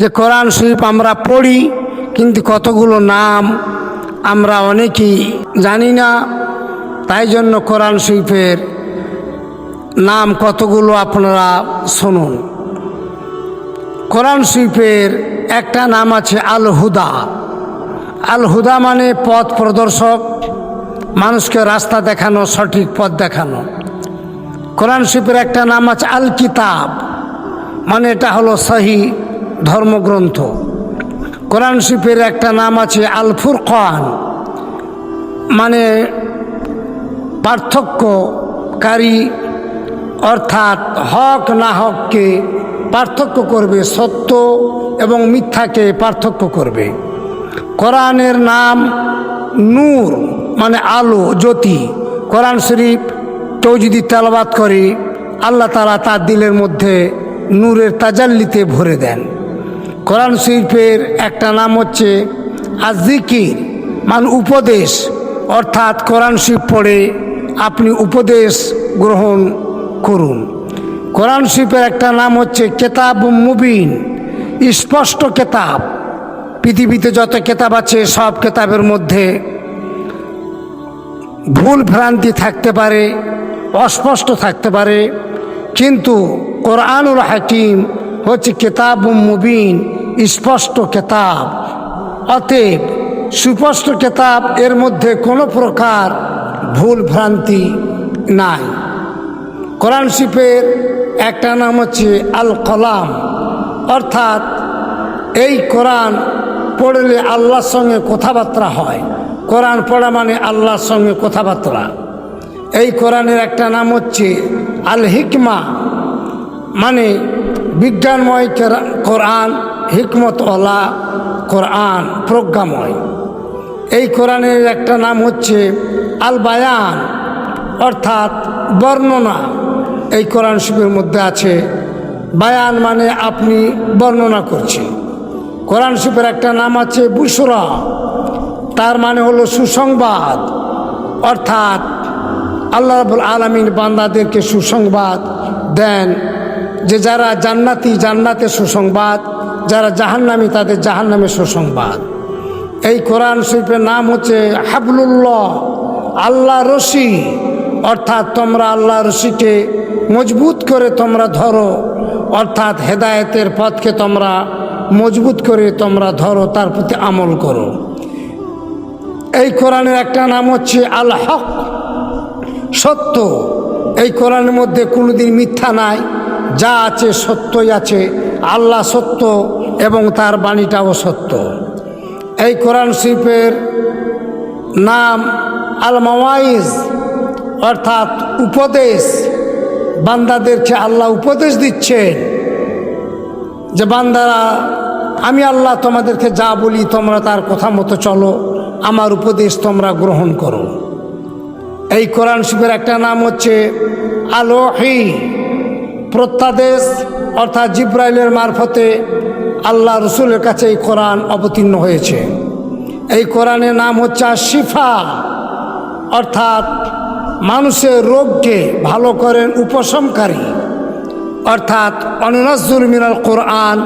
যে কোরআন শরীফ আমরা পড়ি, কিন্তু কতগুলো নাম আমরা অনেকেই জানি না। তাই জন্য কোরআন শরীফের নাম কতগুলো আপনারা শুনুন। কোরআন শরীফের একটা নাম আছে আল হুদা আল হুদা মানে পথ প্রদর্শক, মানুষকে রাস্তা দেখানো, সঠিক পথ দেখানো। কোরআন শরীফের একটা নাম আছে আল কিতাব মানে এটা হলো সহি ধর্মগ্রন্থ। কোরআন শরীফের একটা নাম আছে আল ফুরকান মানে পার্থক্যকারী, অর্থাৎ হক না হককে পার্থক্য করবে, সত্য এবং মিথ্যাকে পার্থক্য করবে। কোরআনের নাম নূর মানে আলো, জ্যোতি। কোরআন শরীফ কেউ যদি তেলবাদ করে, আল্লাহ তালা তার দিলের মধ্যে নূরের তাজাল্লিতে ভরে দেন। কোরআন শরীফের একটা নাম হচ্ছে আজিকির মান উপদেশ। অর্থাৎ কোরআন শরীফ পড়ে আপনি উপদেশ গ্রহণ করুন। কোরআন শরীফের একটা নাম হচ্ছে কেতাব মুবিন, স্পষ্ট কেতাব। পৃথিবীতে যত কেতাব আছে, সব কেতাবের মধ্যে ভুল ভ্রান্তি থাকতে পারে, অস্পষ্ট থাকতে পারে। কিন্তু কোরআনুল হাকিম হচ্ছে কেতাব মুবিন স্পষ্ট কেতাব। অতএব সুস্পষ্ট কেতাব এর মধ্যে কোনো প্রকার ভুল ভ্রান্তি নাই। কোরআন শিফের একটা নাম হচ্ছে আল কলাম অর্থাৎ এই কোরআন পড়লে আল্লাহর সঙ্গে কথাবার্তা হয়। কোরআন পড়া মানে আল্লাহর সঙ্গে কথাবার্তা। এই কোরআনের একটা নাম হচ্ছে আল হিকমা মানে বিজ্ঞানময় কেরা- কোরআন হিকমতওয়ালা কোরআন প্রজ্ঞাময়। এই কোরআনের একটা নাম হচ্ছে আল বায়ান অর্থাৎ বর্ণনা। এই কোরআন শিবের মধ্যে আছে, বায়ান মানে আপনি বর্ণনা করছেন। কোরআন শিবের একটা নাম আছে বুসরা তার মানে হলো সুসংবাদ। অর্থাৎ আল্লাহ রাবুল আলমিন বান্দাদেরকে সুসংবাদ দেন, যে যারা জান্নাতি জান্নাতে সুসংবাদ যারা জাহান্নামি, তাদের জাহান্নামে সুসংবাদ। এই কোরআন শরীফের নাম হচ্ছে হাবলুল্লাহ, আল্লাহ রশি। অর্থাৎ তোমরা আল্লাহ রশিকে মজবুত করে তোমরা ধরো। অর্থাৎ হেদায়েতের পথকে তোমরা মজবুত করে তোমরা ধরো, তার প্রতি আমল করো। এই কোরআনের একটা নাম হচ্ছে আল হক সত্য। এই কোরআনের মধ্যে কোনোদিন মিথ্যা নাই। যা আছে সত্যই আছে। আল্লাহ সত্য। এবং তার বাণীটাও সত্য। এই কোরআন শরীফের নাম আল মাওয়াইজ অর্থাৎ উপদেশ। বান্দাদেরকে আল্লাহ উপদেশ দিচ্ছেন যে, বান্দারা, আমি আল্লাহ তোমাদেরকে যা বলি তোমরা তার কথা মতো চলো, আমার উপদেশ তোমরা গ্রহণ করো। এই কোরআন শিবের একটা নাম হচ্ছে আলোহি প্রত্যাদেশ অর্থাৎ জিব্রাইলের মারফতে আল্লাহ রসুলের কাছে এই কোরআন অবতীর্ণ হয়েছে। এই কোরআনের নাম হচ্ছে শিফা অর্থাৎ মানুষের রোগকে ভালো করেন উপশমকারী। অর্থাৎ অনজুল মিনাল কোরআন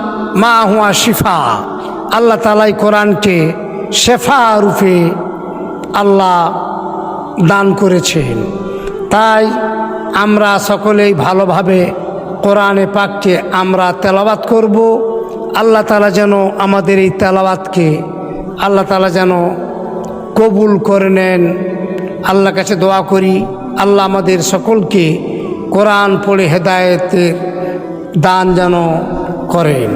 মা হুয়া শিফা। আল্লাহ তালাই কোরআনকে শেফা রূপে আল্লাহ দান করেছেন। তাই আমরা সকলেই ভালোভাবে কোরআনে পাককে আমরা তেলাবাত করব। আল্লাহ তালা যেন আমাদের এই তেলাবাতকে আল্লাহ তালা যেন কবুল করে নেন। আল্লাহ কাছে দোয়া করি, আল্লাহ আমাদের সকলকে কোরআন পড়ে হেদায়েতের দান যেন করেন।